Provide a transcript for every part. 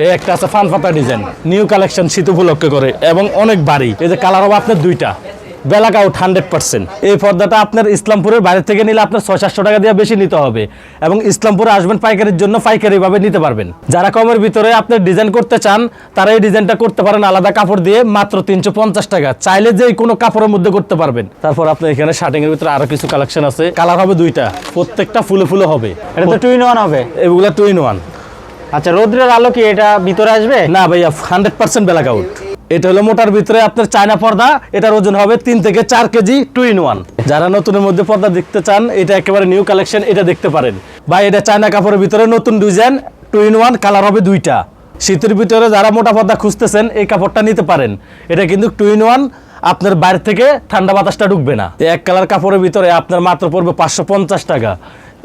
এই একটা আছে ফান ডিজাইন। নিউ কালেকশন শীত উপলক্ষে করে এবং অনেক বাড়ি। এই যে কালার হবে আপনার দুইটা। Blackout hundred percent. এই পর্দাটা আপনার ইসলামপুরের বাইরে থেকে নিলে আপনার ছয় সাতশো টাকা দিয়ে বেশি নিতে হবে। এবং ইসলামপুরে আসবেন পাইকারির জন্য পাইকারি ভাবে নিতে পারবেন। যারা কমের ভিতরে আপনি ডিজাইন করতে চান তারা এই ডিজাইনটা করতে পারেন আলাদা কাপড় দিয়ে মাত্র তিনশো পঞ্চাশ টাকা। চাইলে যে কোনো কাপড়ের মধ্যে করতে পারবেন। তারপর আপনার এখানে শার্টিং এর ভিতরে আরও কিছু কালেকশন আছে। কালার হবে দুইটা। প্রত্যেকটা ফুলে ফুলে হবে। এটা তো টু ইন ওয়ান হবে। এগুলা টু ইন ওয়ান আচ্ছা রোদ্রের আলো কি এটা ভিতরে আসবে? না ভাইয়া হান্ড্রেড পার্সেন্ট ব্ল্যাক আউট এটা হলো মোটার ভিতরে আপনার চায়না পর্দা, এটার ওজন হবে তিন থেকে চার কেজি টু ইন ওয়ান যারা নতুনের মধ্যে পর্দা দেখতে চান, এটা একেবারে নিউ কালেকশন এটা দেখতে পারেন। বা এটা চায়না কাপড়ের ভিতরে নতুন design two in one colour হবে দুইটা। শীতের ভিতরে যারা মোটা পর্দা খুঁজতেছেন, এই কাপড়টা নিতে পারেন। এটা কিন্তু টু ইন ওয়ান আপনার বাইরে থেকে ঠান্ডা বাতাসটা ঢুকবে না। এক কালার কাপড়ের ভিতরে আপনার মাত্র পড়বে পাঁচশো পঞ্চাশ টাকা।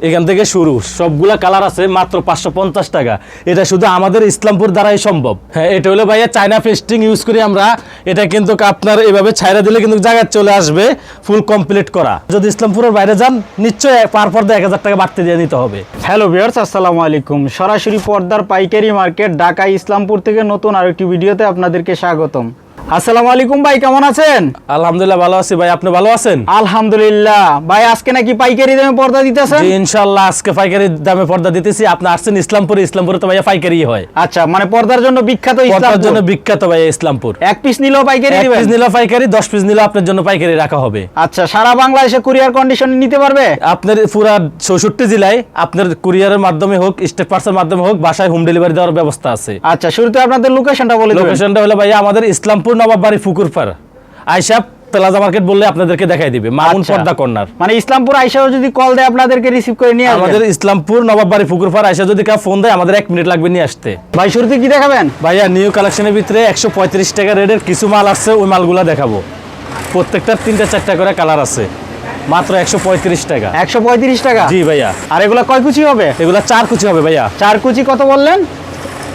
এখান থেকে শুরু। সবগুলা কালার আছে মাত্র পাঁচশো পঞ্চাশ টাকা। এটা শুধু আমাদের ইসলামপুর দ্বারাই সম্ভব। হ্যাঁ এটা হলো ভাইয়া চায়না পেস্টিং ইউজ করি আমরা। এটা কিন্তু আপনার এভাবে ছাইরা দিলে কিন্তু জায়গায় চলে আসবে ফুল কমপ্লিট করা। যদি ইসলামপুরের বাইরে যান, নিশ্চয়ই পার পর্দা এক হাজার টাকা বাড়তে দিয়ে নিতে হবে। হ্যালো ভিউয়ার্স আসসালামু আলাইকুম। সরাসরি পর্দার পাইকারি মার্কেট ঢাকা ইসলামপুর থেকে নতুন আরেকটি ভিডিওতে আপনাদেরকে স্বাগতম। আসসালামু আলাইকুম ভাই কেমন আছেন? আলহামদুলিল্লাহ ভালো আছি ভাই আপনি ভালো আছেন? আলহামদুলিল্লাহ। ভাই আজকে নাকি পাইকারি দামে পর্দা দিতেছেন? জি ইনশাল্লাহ আজকে পাইকারি দামে পর্দা দিতেছি। আপনি আসছেন ইসলামপুরে ইসলামপুরে তো ভাইয়া পাইকারি হয়। আচ্ছা মানে পর্দার জন্য বিখ্যাত পর্দার জন্য বিখ্যাত ভাইয়া ইসলামপুর। এক পিস নিলেও পাইকারি এক পিস নিলেও পাইকারি দশ পিস নিলেও আপনার জন্য পাইকারি রাখা হবে। আচ্ছা সারা বাংলাদেশে কুরিয়ার কন্ডিশনে নিতে পারবে? আপনার পুরা চৌষট্টি জেলায় আপনার কুরিয়ারের মাধ্যমে হোক স্টেট পার্সের মাধ্যমে হোক বাসায় হোম ডেলিভারি দেওয়ার ব্যবস্থা আছে। আচ্ছা শুরুতে আপনাদের লোকেশনটা বলে লোকেশনটা হলো ভাইয়া আমাদের ইসলামপুর নবাববাড়ি ফুকুরপাড়। আইসা প্লাজা মার্কেট বললে আপনাদেরকে দেখাই দিবে মামুন আচ্ছা। পর্দা কর্নার মানে ইসলামপুর আইসাও যদি কল দেয় আপনাদেরকে রিসিভ করে নিয়ে আমাদের ইসলামপুর নবাববাড়ি ফুকুরপাড় আইসা যদি কেউ ফোন দেয় আমাদের এক মিনিট লাগবে নিয়ে আসতে। ভাই শুরুতে কি দেখাবেন? ভাইয়া নিউ কালেকশনের ভিতরে একশো পঁয়ত্রিশ টাকা রেটের কিছু মাল আছে ওই মালগুলো দেখাবো। প্রত্যেকটার তিনটা চারটা করে কালার আছে। মাত্র একশো পঁয়ত্রিশ টাকা। একশো পঁয়ত্রিশ টাকা? জি ভাইয়া। আর এগুলো কয় কুচি হবে? এগুলা চার কুচি হবে ভাইয়া। চার কুচি কত বললেন?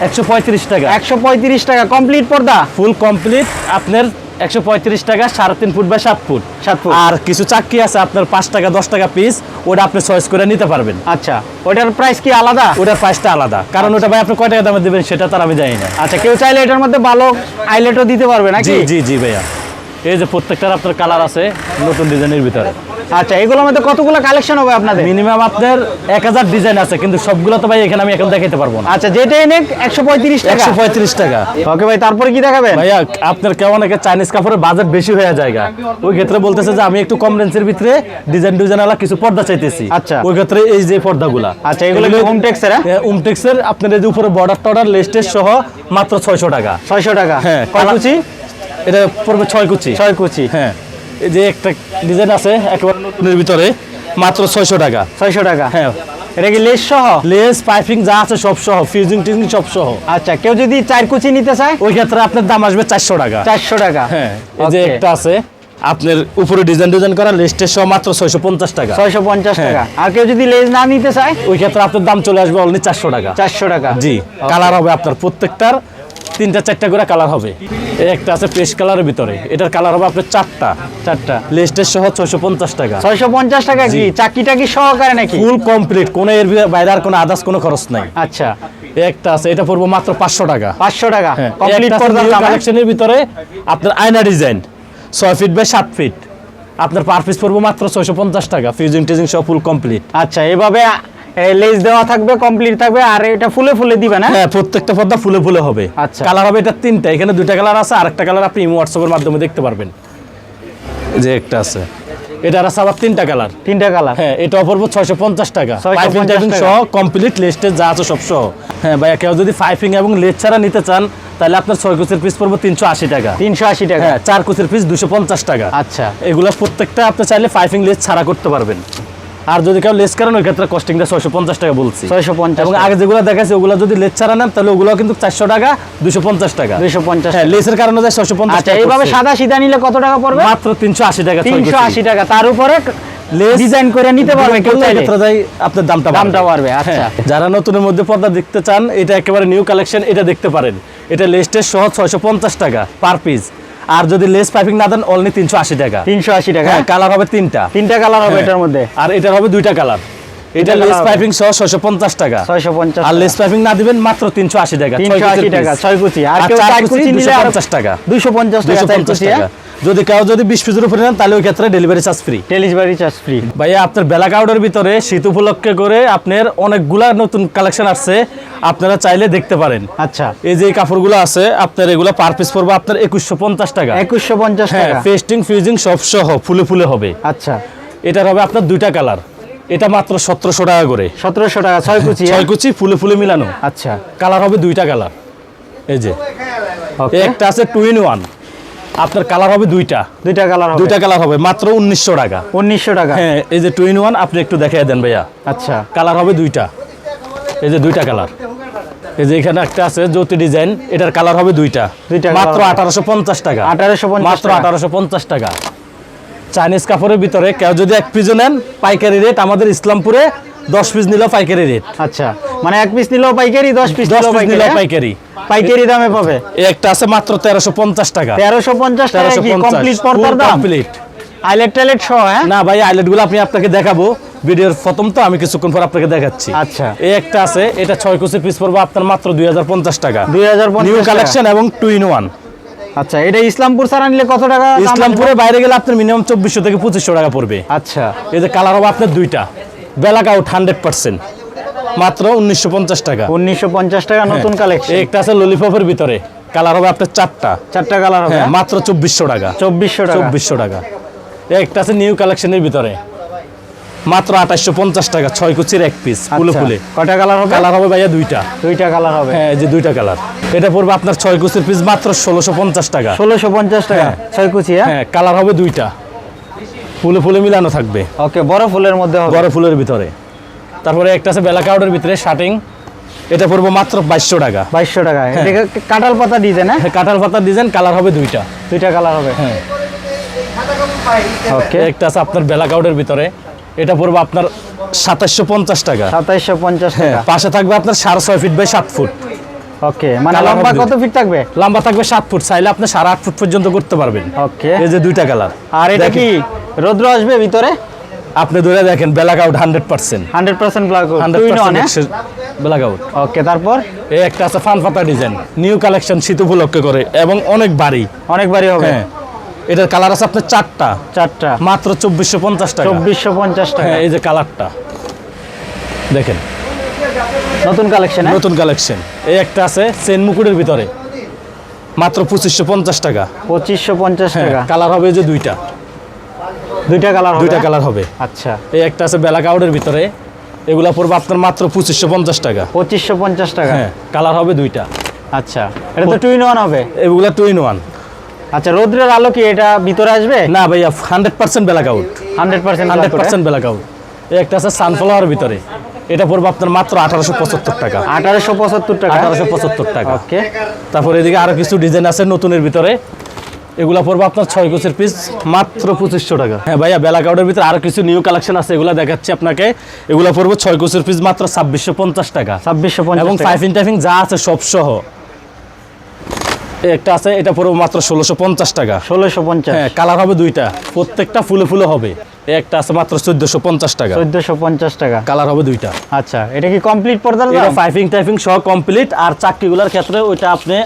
একশো পঁয়ত্রিশ টাকা। একশো পঁয়ত্রিশ টাকা কমপ্লিট পর্দা? ফুল কমপ্লিট আপনার একশো পঁয়ত্রিশ টাকা সাড়ে তিন ফুট বা সাত ফুট। সাত ফুট। আর কিছু চাকরি আছে আপনার পাঁচ টাকা দশ টাকা পিস ওটা আপনি চয়েস করে নিতে পারবেন। আচ্ছা ওটার প্রাইস কি আলাদা? ওটার প্রাইসটা আলাদা। কারণ ওটা ভাই আপনি কয় টাকা দামে দেবেন সেটা তার আমি জানি না। আচ্ছা কেউ চাইলে এটার মধ্যে ভালো আইলেটও দিতে পারবে নাকি? জি জি জি ভাইয়া। এই যে প্রত্যেকটার আপনার কালার আছে নতুন ডিজাইনের ভিতরে। আচ্ছা এগুলোর মধ্যে কতগুলো কালেকশন হবে আপনাদের? মিনিমাম আপনার এক হাজার ডিজাইন আছে কিন্তু সবগুলো তো ভাই এখানে আমি এখন দেখাতে পারব না। আচ্ছা যেটাই নেক একশো পঁয়ত্রিশ টাকা। একশো পঁয়ত্রিশ টাকা। ওকে ভাই তারপরে কি দেখাবেন? ভাইয়া আপনার কেমন একটা চাইনিজ কাপড়ের বাজেট বেশি হয়ে যায় ওই ক্ষেত্রে বলতেছে যে আমি একটু কম রেঞ্জের ভিতরে ডিজাইন ডিজাইন আলা কিছু পর্দা চাইতেছি। আচ্ছা। ওই ক্ষেত্রে এই যে পর্দাগুলা। আচ্ছা এগুলো কি হোম টেক্সের হ্যাঁ উমটেক্সের আপনার এই যে উপরে বর্ডার টর্ডার লেস্টের সহ মাত্র ছয়শো টাকা। ছয়শো টাকা। হ্যাঁ কুচি? এটা পড়বে ছয় কুচি। ছয় কুচি। হ্যাঁ। যে একটা ডিজাইন আছে একেবারে নতুনের ভিতরে মাত্র ছয়শো টাকা। ছয়শো টাকা? হ্যাঁ। এটা কি লেস সহ? লেস পাইপিং যা আছে সব সহ ফিউজিং টিউজিং সব সহ। আচ্ছা কেউ যদি চার কুচি নিতে চায়? ওই ক্ষেত্রে আপনার দাম আসবে চারশো টাকা। চারশো টাকা। হ্যাঁ এই যে একটা আছে আপনার উপরে ডিজাইন ডিজাইন করা লেস্টের সহ মাত্র ছয়শো পঞ্চাশ টাকা। ছয়শো পঞ্চাশ হ্যাঁ। টাকা। আর কেউ যদি লেজ না নিতে চায়? ওই ক্ষেত্রে আপনার দাম চলে আসবে অনলি চারশো টাকা। চারশো টাকা। জি কালার হবে আপনার প্রত্যেকটার। তিনটা চারটা করে কালার হবে। একটা আছে পেস্ট কালারের ভিতরে। এটার কালার হবে আপনার চারটা। চারটা। লেস্টের সহ ছয়শো পঞ্চাশ টাকা। ছয়শো পঞ্চাশ টাকা কি? চাকরি টাকি সহকারে নাকি? ফুল কমপ্লিট কোনো এর বাইরে আর কোনো আদার্স কোনো খরচ নাই। আচ্ছা। একটা আছে এটা পড়ব মাত্র পাঁচশো টাকা। পাঁচশো টাকা। হ্যাঁ কমপ্লিট? কালেকশনের ভিতরে আপনার আয়না ডিজাইন ছয় ফিট বাই সাত ফিট আপনার পার পিস পড়ব মাত্র ছয়শো পঞ্চাশ টাকা। ফিউজিং টিউজিং সব ফুল কমপ্লিট আচ্ছা এভাবে লেজ দেওয়া থাকবে কমপ্লিট থাকবে আর এটা ফুলে ফুলে দিবে না? হ্যাঁ প্রত্যেকটা পর্দা ফুলে ফুলে হবে। আচ্ছা। কালার হবে এটা তিনটা এখানে দুইটা কালার আছে আরেকটা কালার আপনি ইমো হোয়াটসঅ্যাপের মাধ্যমে দেখতে পারবেন। যে একটা আছে। এটার আছে আবার তিনটা কালার তিনটা কালার হ্যাঁ এটা পড়ব ছয়শো পঞ্চাশ টাকা। 650 পাইপিং টাইপিং সহ কমপ্লিট লিস্টে যা আছে সব সহ। হ্যাঁ ভাইয়া কেউ যদি পাইপিং এবং লেট ছাড়া নিতে চান তাহলে আপনার ছয় কুচের পিস পড়ব তিনশো আশি টাকা। তিনশো আশি টাকা। হ্যাঁ চার কুচের পিস দুশো পঞ্চাশ টাকা। আচ্ছা। এগুলো প্রত্যেকটা আপনি চাইলে পাইপিং লেস ছাড়া করতে পারবেন। আর যদি কেউ লেস করেন ওই ক্ষেত্রে কস্টিংটা ছয়শো পঞ্চাশ টাকা বলছি। ছয়শো পঞ্চাশ এবং আগে যেগুলো দেখাচ্ছে ওগুলো যদি লেস ছাড়া নেন তাহলে ওগুলো কিন্তু চারশো টাকা দুশো পঞ্চাশ টাকা। দুইশো পঞ্চাশ হ্যাঁ লেসের কারণে যায় ছয়শো পঞ্চাশ আচ্ছা এইভাবে সাদা সিধা নিলে কত টাকা পড়বে? মাত্র তিনশো আশি টাকা তিনশো আশি টাকা। তার উপরে ডিজাইন করে নিতে পারবে কেউ করলে চাইলে। এক্ষেত্রে যাই আপনার দামটা দামটা বাড়বে, আচ্ছা। হ্যাঁ, যারা নতুনের মধ্যে পর্দা দেখতে চান এটা একেবারে নিউ কালেকশন এটা দেখতে পারেন। এটা লেস্টের সহ ছয়শো পঞ্চাশ টাকা পার পিস আর যদি লেস পাইপিং না দেন অনলি তিনশো আশি টাকা। তিনশো আশি টাকা হ্যাঁ কালার হবে তিনটা। তিনটা কালার হবে হ্যাঁ। এটার মধ্যে। আর এটার হবে দুইটা কালার এটা লেস পাইপিং সহ ছয়শো পঞ্চাশ টাকা। ছয়শো পঞ্চাশ আর লেস পাইপিং না দিবেন মাত্র তিনশো আশি টাকা ছয় তিনশো আশি কুচির টাকা piece। কুচি। আর আর কেউ চার চার কুচি কুচি নিলে 250 টাকা। দুশো পঞ্চাশ টাকা দুশো চার পঞ্চাশ কুচি টাকা। যদি কেউ যদি বিশ পিসের উপরে নেন তাহলে ওই ক্ষেত্রে delivery charge free delivery charge free ভাইয়া আপনার বেলা কাউডের ভিতরে শীত উপলক্ষে করে আপনার অনেকগুলা নতুন কালেকশন আসছে। আপনারা চাইলে দেখতে পারেন। আচ্ছা। এই যে কাপড়গুলো আছে আপনার এগুলো পার পিস পড়বে আপনার একুশশো পঞ্চাশ টাকা। একুশশো পঞ্চাশ হ্যাঁ টাকা? পেস্টিং ফিউজিং সব সহ ফুলে ফুলে হবে। আচ্ছা। এটার হবে আপনার দুইটা কালার এটা মাত্র সতেরোশো টাকা করে। সতেরোশো টাকা ছয় কুচি ছয় কুচি ফুলে ফুলে মিলানো। আচ্ছা। কালার হবে দুইটা কালার এই যে। একটা আছে টু ইন ওয়ান আপনার কালার হবে দুইটা। দুইটা কালার হবে। দুইটা কালার হবে মাত্র উনিশশো টাকা। উনিশশো টাকা। হ্যাঁ এই যে টু ইন ওয়ান আপনি একটু দেখিয়ে দেন ভাইয়া। আচ্ছা। কালার হবে দুইটা। এই যে দুইটা কালার এই যে এখানে একটা আছে জ্যোতি ডিজাইন এটার কালার হবে দুইটা। মাত্র আঠারোশো পঞ্চাশ টাকা। 1850 মাত্র আঠারোশো পঞ্চাশ টাকা। চাইনিজ কাপড়ের ভিতরে কেউ যদি এক পিসও নেন পাইকারি রেট আমাদের ইসলামপুরে দশ পিস নিলেও পাইকারি রেট আচ্ছা মানে এক পিস নিলেও পাইকারি দশ পিস দশ পিস নিলেও পাইকারি। পাইকারি হ্যাঁ? দামে পাবে। একটা আছে মাত্র তেরোশো পঞ্চাশ টাকা। তেরোশো পঞ্চাশ টাকা কমপ্লিট পর্দার দাম? কমপ্লিট আইলেট টাইলেট সহ হ্যাঁ? না ভাই আইলেটগুলো আপনি আপনাকে দেখাবো। ভিডিওর প্রথম তো আমি কিছুক্ষণ পর আপনাকে দেখাচ্ছি। আচ্ছা। এই একটা আছে এটা ছয় কোচের পিস পড়বে আপনার মাত্র দুই হাজার পঞ্চাশ টাকা। দুই হাজার নিউ কালেকশন এবং টু ইন ওয়ান আচ্ছা এটা ইসলামপুর ছাড়া নিলে কত টাকা ইসলামপুরে বাইরে গেলে আপনার মিনিমাম চব্বিশশো থেকে পঁচিশশো টাকা পড়বে। আচ্ছা। এই যে কালার হবে আপনার দুইটা। বেলাক আউট হান্ড্রেড পার্সেন্ট মাত্র উনিশশো পঞ্চাশ টাকা। উনিশশো পঞ্চাশ টাকা নতুন হ্যাঁ। কালেকশন একটা আছে ললিপপের ভিতরে। কালার হবে আপনার চারটা। চারটা কালার হবে। হ্যাঁ মাত্র চব্বিশশো টাকা। চব্বিশশো টাকা। চব্বিশশো টাকা। একটা আছে নিউ কালেকশনের ভিতরে। মাত্র আঠাশশো পঞ্চাশ টাকা ছয় কুচির এক পিস ফুলে আচ্ছা। ফুলে কয়টা কালার হবে? কালার হবে ভাইয়া দুইটা। দুইটা কালার হবে। হ্যাঁ যে দুইটা কালার এটা পড়বে আপনার ছয় কুচির পিস মাত্র ষোলোশো পঞ্চাশ টাকা। ষোলোশো পঞ্চাশ টাকা হ্যাঁ। ছয় কুচি হ্যাঁ? হ্যাঁ কালার হবে দুইটা। ফুলে ফুলে মিলানো থাকবে। ওকে বড় ফুলের মধ্যে হবে। বড় ফুলের ভিতরে। তারপরে একটা আছে বেলা কাউডের ভিতরে শার্টিং এটা পড়ব মাত্র বাইশশো টাকা। বাইশশো টাকা। কাঁঠাল পাতা ডিজাইন হ্যাঁ? হ্যাঁ, কাঁঠাল পাতা ডিজাইন কালার হবে দুইটা। দুইটা কালার হবে। হ্যাঁ। ওকে। একটা আছে আপনার বেলা কাউডের ভিতরে। এটা পড়বে আপনার সাতাশশো পঞ্চাশ টাকা। সাতাইশশো পঞ্চাশ হ্যাঁ পাশে থাকবে আপনার সাড়ে ছয় ফিট বাই সাত ফুট ওকে মানে লম্বা কত ফিট থাকবে? লম্বা থাকবে ফুট চাইলে আপনি সাড়ে আট ফুট পর্যন্ত করতে পারবেন। ওকে। এই যে দুইটা কালার। আর এটা কি রৌদ্র আসবে ভিতরে? আপনি ধরে দেখেন blackout hundred percent hundred percent black hundred twin on blackout okay তারপর? এই একটা আছে ফান পাতা ডিজাইন নিউ কালেকশন শীত উপলক্ষে করে এবং অনেক বাড়ি। অনেক বাড়ি হবে। হ্যাঁ। এটার কালার আছে আপনার চারটা। চারটা। মাত্র চব্বিশশো পঞ্চাশ টাকা। চব্বিশশো পঞ্চাশ টাকা। হ্যাঁ এই যে কালারটা দেখেন। নতুন কালেকশন নতুন কালেকশন এই একটা আছে চেন মুকুটের ভিতরে। মাত্র পঁচিশশো পঞ্চাশ টাকা। পঁচিশশো পঞ্চাশ হ্যাঁ টাকা। কালার হবে যে দুইটা। দুইটা কালার দুইটা কালার হবে। আচ্ছা। এই একটা আছে বেলা কাউডের ভিতরে। এগুলা পড়বে আপনার মাত্র পঁচিশশো পঞ্চাশ টাকা। পঁচিশশো পঞ্চাশ টাকা। হ্যাঁ কালার হবে দুইটা। আচ্ছা। এটা তো টুইন ওয়ান হবে। এগুলা টু ইন ওয়ান আচ্ছা রৌদ্রের আলো কি এটা ভিতরে আসবে? না ভাইয়া hundred percent blackout hundred percent hundred percent blackout এই একটা আছে সানফ্লাওয়ার ভিতরে। এটা পড়বে আপনার মাত্র আঠারোশো পঁচাত্তর টাকা। আঠারোশো পঁচাত্তর টাকা? আঠারোশো পঁচাত্তর টাকা। ওকে। তারপর এদিকে আরও কিছু ডিজাইন আছে নতুনের ভিতরে। এগুলা পড়বে আপনার ছয় কোচের পিস মাত্র পঁচিশশো টাকা। হ্যাঁ ভাইয়া বেলা কাউডের ভিতরে আরও কিছু নিউ কালেকশন আছে এগুলা দেখাচ্ছি আপনাকে। এগুলা পড়বে ছয় কোচের পিস মাত্র ছাব্বিশশো পঞ্চাশ টাকা। ছাব্বিশশো পঞ্চাশ এবং ইন টাইফিং যা আছে সব সহ একটা আছে এটা পড়বে মাত্র ষোলোশো পঞ্চাশ টাকা। ষোলোশো পঞ্চাশ। হ্যাঁ কালার হবে দুইটা প্রত্যেকটা ফুলে ফুলে হবে। একটা আছে মাত্র চোদ্দশো পঞ্চাশ টাকা। চোদ্দশো পঞ্চাশ টাকা। কালার হবে দুইটা। আচ্ছা এটা কি কমপ্লিট পর্দার এটা পাইপিং টাইপিং সহ কমপ্লিট আর চাকরিগুলোর ক্ষেত্রে ওইটা আপনি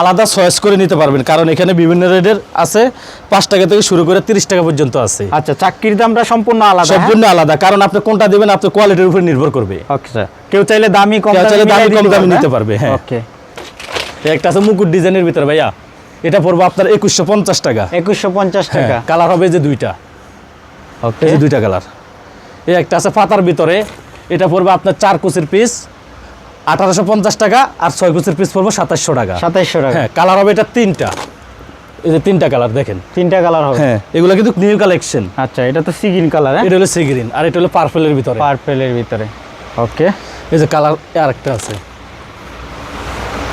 আলাদা চয়েস করে নিতে পারবেন কারণ এখানে বিভিন্ন রেটের আছে পাঁচ টাকা থেকে শুরু করে তিরিশ টাকা পর্যন্ত আছে। আচ্ছা চাকরির দামটা সম্পূর্ণ আলাদা হ্যাঁ? সম্পূর্ণ আলাদা কারণ আপনি কোনটা দেবেন আপনার কোয়ালিটির উপর নির্ভর করবে। স্যার কেউ চাইলে দামি কম চাইলে দামি কম দামি হ্যাঁ? নিতে পারবে, হ্যাঁ। ওকে একটা আছে মুকুট ডিজাইনের ভিতরে ভাইয়া। এটা পড়ব আপনার একুশশো পঞ্চাশ টাকা। একুশশো পঞ্চাশ টাকা। কালার হবে যে দুইটা। ওকে এই যে দুইটা কালার। এই একটা আছে পাতার ভিতরে। এটা পড়বে আপনার চার কুচির পিস আঠারোশো পঞ্চাশ টাকা আর ছয় কুচির পিস পড়ব সাতাশশো টাকা। সাতাইশশো টাকা। হ্যাঁ কালার হবে এটা তিনটা। এই যে তিনটা কালার দেখেন। তিনটা কালার হবে। হ্যাঁ এগুলো কিন্তু নিউ কালেকশন। আচ্ছা এটা তো সিগিন কালার হ্যাঁ? এটা হলো সি গ্রিন আর এটা হলো পার্পলের ভিতরে। পার্পেলের ভিতরে। ওকে এই যে কালার আর একটা আছে।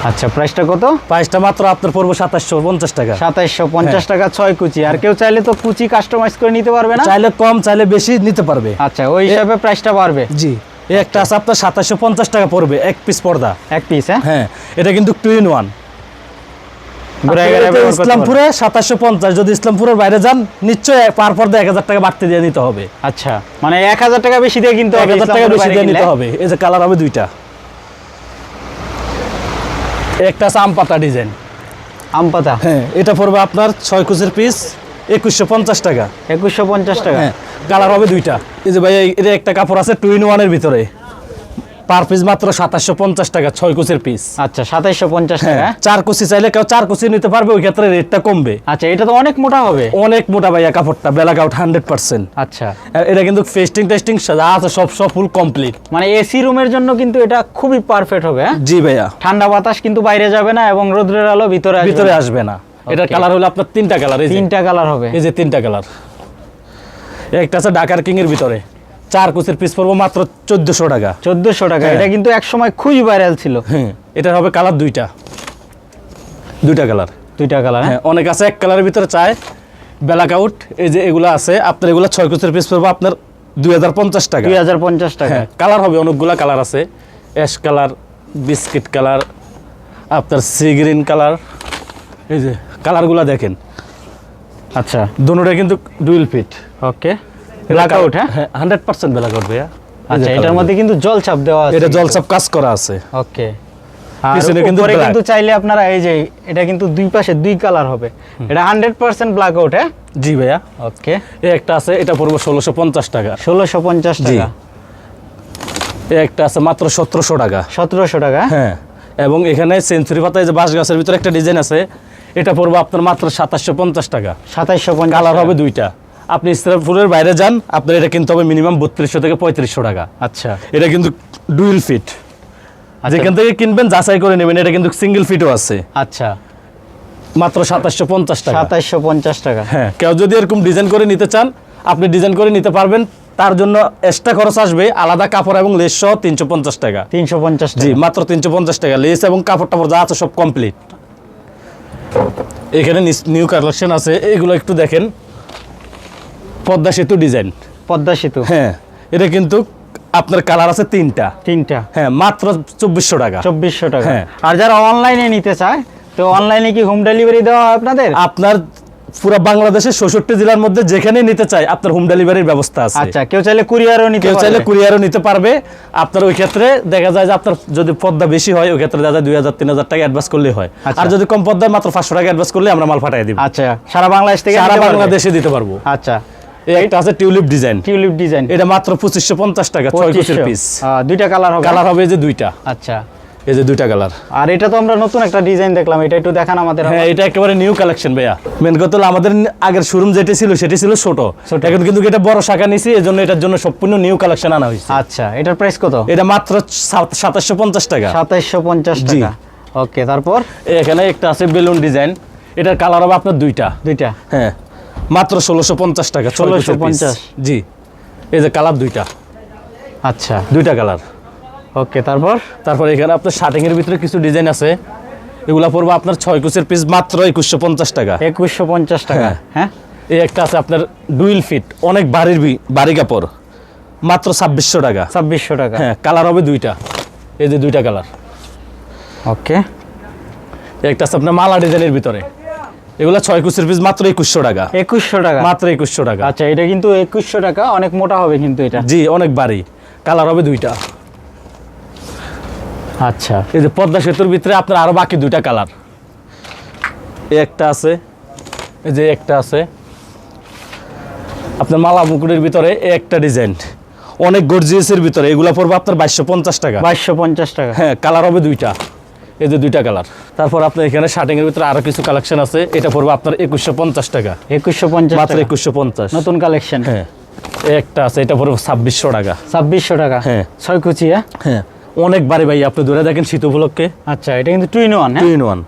আচ্ছা প্রাইসটা কত? প্রাইসটা মাত্র আপনার পড়ব সাতাশশো পঞ্চাশ টাকা। সাতাইশশো পঞ্চাশ হ্যাঁ। টাকা ছয় কুচি। আর কেউ চাইলে তো কুচি কাস্টমাইজ করে নিতে পারবে না? চাইলে কম চাইলে বেশি নিতে পারবে। আচ্ছা ওই হিসাবে প্রাইসটা বাড়বে। জি। একটা আছে আপনার সাতাশশো পঞ্চাশ টাকা পড়বে এক পিস পর্দা। এক পিস হ্যাঁ? হ্যাঁ এটা কিন্তু টু ইন ওয়ান ইসলামপুরে সাতাশশো পঞ্চাশ যদি ইসলামপুরের বাইরে যান নিশ্চয়ই পার পর্দা এক হাজার টাকা বাড়তে দিয়ে নিতে হবে। আচ্ছা মানে এক হাজার টাকা বেশি দিয়ে কিনতে এক হাজার টাকা বেশি দিয়ে নিতে হবে। এই যে কালার হবে দুইটা। একটা আছে আম পাতা ডিজাইন। আম পাতা হ্যাঁ এটা পড়বে আপনার ছয় কুচের পিস একুশশো পঞ্চাশ টাকা। একুশশো পঞ্চাশ টাকা? হ্যাঁ কালার হবে দুইটা। এই যে ভাই এটা একটা কাপড় আছে টু ইন ওয়ানের ভিতরে। পার পিস মাত্র সাতাশশো পঞ্চাশ টাকা ছয় কুচের পিস আচ্ছা সাতাইশশো পঞ্চাশ টাকা। হ্যাঁ চার কুচি চাইলে কেউ চার কুচি নিতে পারবে ওই ক্ষেত্রে রেটটা কমবে। আচ্ছা এটা তো অনেক মোটা হবে। অনেক মোটা ভাইয়া কাপড়টা বেলাক আউট হান্ড্রেড পার্সেন্ট। আচ্ছা। এটা কিন্তু ফেস্টিং টেস্টিং যা আছে সব সব ফুল কমপ্লিট মানে এসি রুমের জন্য কিন্তু এটা খুবই পারফেক্ট হবে হ্যাঁ? জি ভাইয়া। ঠান্ডা বাতাস কিন্তু বাইরে যাবে না এবং রোদ্রের আলো ভিতরে ভিতরে আসবে না। এটার কালার হলো আপনার তিনটা কালার এই তিনটা কালার হবে। এই যে তিনটা কালার একটা আছে ডাকার কিং এর ভিতরে। চার কুচের পিস পড়ব মাত্র চোদ্দশো টাকা। চোদ্দশো টাকা হ্যাঁ। এটা কিন্তু এক সময় খুবই ভাইরাল ছিল। হ্যাঁ এটার হবে কালার দুইটা। দুইটা কালার দুইটা কালার হ্যাঁ? অনেক আছে এক কালারের ভিতরে চায়। ব্ল্যাক আউট এই যে এগুলো আছে আপনার এগুলো ছয় কুচের পিস পড়ব আপনার দুই হাজার পঞ্চাশ টাকা। দুই হাজার পঞ্চাশ টাকা। হ্যাঁ কালার হবে অনেকগুলা কালার আছে। অ্যাশ কালার বিস্কিট কালার আপনার সি গ্রিন কালার এই যে কালারগুলো দেখেন। আচ্ছা। দুটোটা কিন্তু dual feet okay blackout হ্যাঁ? হ্যাঁ হান্ড্রেড পার্সেন্ট ব্ল্যাক আউট ভাইয়া আচ্ছা এটার মধ্যে কিন্তু জল ছাপ দেওয়া আছে। এটা জলসাপ কাজ করা আছে। ওকে পিছনে কিন্তু কিন্তু চাইলে আপনারা এই যে এটা কিন্তু দুই পাশে দুই কালার হবে। এটা হান্ড্রেড পার্সেন্ট ব্ল্যাক আউট হ্যাঁ? জি ভাইয়া। ওকে এই একটা আছে এটা পড়ব ষোলোশো পঞ্চাশ টাকা। ষোলোশো পঞ্চাশ জি। টাকা। এই একটা আছে মাত্র সতেরোশো টাকা। সতেরোশো টাকা। হ্যাঁ। এবং এখানে সেঞ্চুরি পাতায় যে বাঁশ গাছের ভিতরে একটা ডিজাইন আছে এটা পড়ব আপনার মাত্র সাতাশশো পঞ্চাশ টাকা। সাতাইশশো পঞ্চাশ কালার হবে দুইটা। আপনি ইসলামপুরের বাইরে যান আপনার এটা কিনতে হবে মিনিমাম বত্রিশশো থেকে পঁয়ত্রিশশো টাকা। আচ্ছা। এটা কিন্তু ডুয়েল ফিট যেখান থেকে কিনবেন যাচাই করে নেবেন এটা কিন্তু সিঙ্গেল ফিটও আছে। আচ্ছা। মাত্র সাতাশশো পঞ্চাশ টাকা। সাতাইশশো পঞ্চাশ টাকা। হ্যাঁ কেউ যদি এরকম ডিজাইন করে নিতে চান আপনি ডিজাইন করে নিতে পারবেন তার জন্য এক্সট্রা খরচ আসবে আলাদা কাপড় এবং লেস সহ তিনশো পঞ্চাশ টাকা। তিনশো পঞ্চাশ জি মাত্র তিনশো পঞ্চাশ টাকা। লেস এবং কাপড় টাপড় যা আছে সব কমপ্লিট এখানে নিউ কালেকশন আছে এগুলো একটু দেখেন। পদ্মা সেতু ডিজাইন পদ্মা সেতু। হ্যাঁ এটা কিন্তু আপনার কালার আছে তিনটা। তিনটা। হ্যাঁ মাত্র চব্বিশশো টাকা। চব্বিশশো টাকা। হ্যাঁ। আর যারা অনলাইনে নিতে চায় তো অনলাইনে কি হোম ডেলিভারি দেওয়া হয় আপনাদের? আপনার পুরো বাংলাদেশের ষষট্টি জেলার মধ্যে যেখানে নিতে চাই আপনার হোম ডেলিভারির ব্যবস্থা আছে। আচ্ছা কেউ চাইলে কুরিয়ারও নিতে কেউ চাইলে কুরিয়ারও নিতে পারবে। আপনার ওই ক্ষেত্রে দেখা যায় যে আপনার যদি পদ্মা বেশি হয় ওই ক্ষেত্রে দেখা যায় দুই হাজার তিন হাজার টাকা অ্যাডভান্স করলে হয়। আচ্ছা। আর যদি কম পদ্মায় মাত্র পাঁচশো টাকা অ্যাডভান্স করলে আমরা মাল পাঠিয়ে দিব। আচ্ছা সারা বাংলাদেশ থেকে সারা বাংলাদেশে দিতে পারব। আচ্ছা। একটা আছে টিউলিপ ডিজাইন। Tulip design. এটা মাত্র পঁচিশশো পঞ্চাশ টাকা ছয় কুচির পিস দুইটা কালার হবে? কালার হবে এই যে দুইটা। আচ্ছা। এই যে দুইটা কালার। আর এটা তো আমরা নতুন একটা ডিজাইন দেখলাম এটা একটু দেখান আমাদের। হ্যাঁ এটা একেবারে নিউ কালেকশন ভাইয়া। মেন কথা হলো আমাদের আগের শোরুম যেটা ছিল সেটি ছিল ছোট। এখন কিন্তু এটা বড় শাখা নিছি এই জন্য এটার জন্য সম্পূর্ণ নিউ কালেকশন আনা হয়েছে। আচ্ছা এটার প্রাইস কত? এটা মাত্র সাতাশশো পঞ্চাশ টাকা। সাতাইশশো পঞ্চাশ জি। টাকা। ওকে তারপর? এখানে একটা আছে বেলুন ডিজাইন। এটার কালার হবে আপনার দুইটা। দুইটা। হ্যাঁ। মাত্র ষোলোশো পঞ্চাশ টাকা ষোলোশো পঞ্চাশ। জি। এই যে কালার দুইটা। আচ্ছা। দুইটা কালার ওকে তারপর? তারপর এখানে আপনার শার্টিং এর ভিতরে কিছু ডিজাইন আছে। এগুলা পড়বে আপনার ছয় কুচের পিস মাত্র একুশশো পঞ্চাশ টাকা। একুশশো পঞ্চাশ টাকা। হ্যাঁ। হ্যাঁ? এই একটা আছে আপনার ডুইল ফিট অনেক বাড়ির বাড়ি কাপড়। মাত্র ছাব্বিশশো টাকা। ছাব্বিশশো টাকা। হ্যাঁ কালার হবে দুইটা। এই যে দুইটা কালার ওকে। একটা আছে আপনার মালা ডিজাইনের ভিতরে। এগুলা ছয় কুচের পিস মাত্র একুশশো টাকা। একুশশো টাকা। মাত্র একুশশো টাকা। আচ্ছা এটা কিন্তু একুশশো টাকা অনেক মোটা হবে কিন্তু এটা। জি অনেক বাড়ি কালার হবে দুইটা। আচ্ছা। এই যে পদ্মা সেতুর ভিতরে আপনার আরও বাকি দুইটা কালার এই একটা আছে এই যে একটা আছে। আপনার মালা মুকুটের ভিতরে এই একটা ডিজাইন অনেক গর্জিয়াসের ভিতরে এগুলা পড়বে আপনার বাইশশো পঞ্চাশ টাকা। বাইশশো পঞ্চাশ টাকা। হ্যাঁ কালার হবে দুইটা। এই যে দুইটা কালার। তারপর আপনার এখানে শার্টিং এর ভিতরে আরও কিছু কালেকশন আছে। এটা পড়বে আপনার একুশশো পঞ্চাশ টাকা। একুশশো পঞ্চাশ মাত্র একুশশো পঞ্চাশ। নতুন কালেকশন হ্যাঁ। একটা আছে এটা পড়বে ছাব্বিশশো টাকা। ছাব্বিশশো টাকা। হ্যাঁ। ছয় কুচি হ্যাঁ? হ্যাঁ। অনেক বাড়ি ভাই আপনি ধরে দেখেন শীত উপলক্ষে। আচ্ছা এটা কিন্তু two in one two in one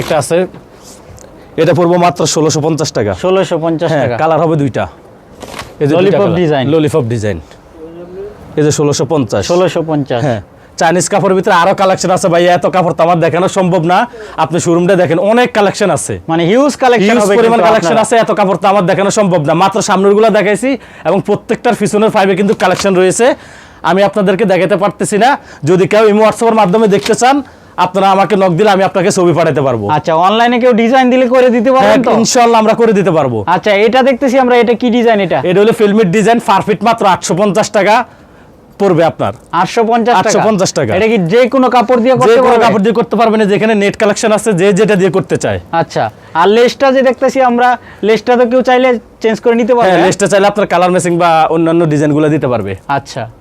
একটা আছে। এটা পড়ব মাত্র ষোলোশো পঞ্চাশ টাকা। ষোলোশো পঞ্চাশ হ্যাঁ টাকা। কালার হবে দুইটা। এই যে Lollipop design। ললিপপ ডিজাইন এই যে ষোলোশো পঞ্চাশ। ষোলোশো পঞ্চাশ। হ্যাঁ। চাইনিজ কাপড়ের ভিতরে আরও কালেকশন আছে ভাই এত কাপড় তো আমার দেখানো সম্ভব না। আপনি শোরুমটা দেখেন অনেক কালেকশন আছে। মানে হিউজ কালেকশন হবে পরিমাণ কালেকশন আছে এত কাপড় তো আমার দেখানো সম্ভব না। মাত্র সামনেরগুলো দেখাইছি এবং প্রত্যেকটার পিছনের ফাইভে কিন্তু কালেকশন রয়েছে। আমি আপনাদেরকে দেখাতে পারতেছি না। যদি কেউ ইমো হোয়াটসঅ্যাপের মাধ্যমে দেখতে চান আপনারা আমাকে নক দিলে আমি আপনাকে ছবি পাঠাতে পারব। আচ্ছা অনলাইনে কেউ ডিজাইন দিলে করে দিতে হ্যাঁ, পারবেন তো? ইনশাল্লাহ আমরা করে দিতে পারব। আচ্ছা এটা দেখতেছি আমরা এটা কি ডিজাইন এটা? এটা হলো ফিল্মের ডিজাইন পারফিট মাত্র আটশো পঞ্চাশ টাকা। পড়বে আপনার। আটশো পঞ্চাশ টাকা। 850 টাকা। এটা কি যে কোনো কাপড় দিয়ে করতে কোনো পারবে? কাপড় দিয়ে করতে পারবেন যেখানে নেট কালেকশন আছে যে যেটা দিয়ে করতে চায়। আচ্ছা আর লেসটা যে দেখতেছি আমরা লেসটা তো কেউ চাইলে চেঞ্জ করে নিতে পারবে। হ্যাঁ হ্যাঁ? লেসটা চাইলে আপনার কালার ম্যাচিং বা অন্যান্য ডিজাইনগুলো দিতে পারবে। আচ্ছা।